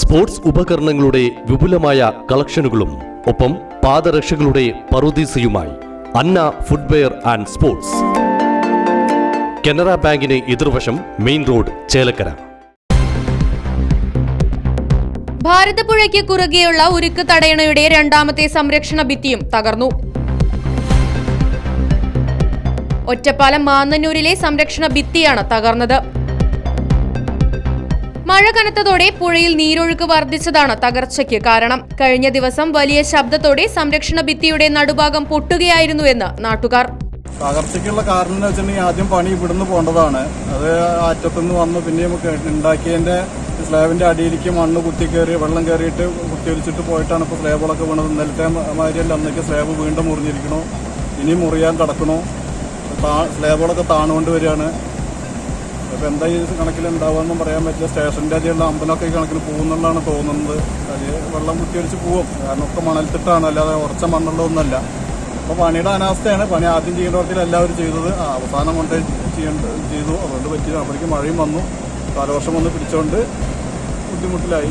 Sports ഉപകരണങ്ങളുടെ വിപുലമായ കളക്ഷനുകളും ഒപ്പം പാദരക്ഷകളുടെ പറുദീസയുമായി Anna footwear and sports. Canara ബാങ്കിന് എതിർവശം മെയിൻ റോഡ് ചേലക്കര. ഭാരതപ്പുഴയ്ക്ക് കുറുകെയുള്ള ഉരുക്ക് തടയണയുടെ രണ്ടാമത്തെ സംരക്ഷണ ഭിത്തിയും തകർന്നു. ഒറ്റപ്പാലം മാന്നന്നൂരിലെ സംരക്ഷണ ഭിത്തിയാണ് തകർന്നത്. മഴ കനത്തതോടെ പുഴയിൽ നീരൊഴുക്ക് വർദ്ധിച്ചതാണ് തകർച്ചയ്ക്ക് കാരണം. കഴിഞ്ഞ ദിവസം വലിയ ശബ്ദത്തോടെ സംരക്ഷണ ഭിത്തിയുടെ നടുഭാഗം പൊട്ടുകയായിരുന്നുവെന്ന് നാട്ടുകാർ. തകർച്ചയ്ക്കുള്ള കാരണം എന്ന് വെച്ചിട്ടുണ്ടെങ്കിൽ ആദ്യം പണി ഇവിടുന്ന് പോകേണ്ടതാണ്. അത് അറ്റത്തുനിന്ന് വന്ന് പിന്നെ ഉണ്ടാക്കിയതിന്റെ സ്ലാബിന്റെ അടിയിലേക്ക് മണ്ണ് കുത്തി കയറി വെള്ളം കയറിയിട്ട് കുത്തിയൊലിച്ചിട്ട് പോയിട്ടാണ് ഇപ്പോൾ സ്ലാബുകളൊക്കെ വീണത്. നിലത്തെ മാതിരിയല്ല അന്നേക്ക് സ്ലാബ് വീണ്ടും മുറിഞ്ഞിരിക്കണോ ഇനി മുറിയാൻ കിടക്കണോ സ്ലാബുകളൊക്കെ താണുകൊണ്ട് വരികയാണ്. അപ്പോൾ എന്താ ഈ കണക്കിൽ ഉണ്ടാവുമെന്നും പറയാൻ പറ്റില്ല. സ്റ്റേഷന്റെ അതിലുള്ള അമ്പലമൊക്കെ ഈ കണക്കിന് പോകുന്നുള്ളതാണ് തോന്നുന്നത്. അതിൽ വെള്ളം കുത്തിയൊഴിച്ച് പോവും. കാരണം ഒക്കെ മണൽത്തിട്ടാണ്. അല്ലാതെ ഉറച്ച മണ്ണുള്ളതൊന്നുമല്ല. അപ്പോൾ പണിയുടെ അനാവസ്ഥയാണ് പണി ആദ്യം ചെയ്യേണ്ടവർക്കിൽ എല്ലാവരും ചെയ്തത്. അവസാനം കൊണ്ട് ചെയ്യേണ്ട ചെയ്തു. അതുകൊണ്ട് പറ്റിയത് അപ്പോഴേക്കും മഴയും വന്നു. കാലവർഷം വന്ന് പിടിച്ചുകൊണ്ട് ബുദ്ധിമുട്ടിലായി.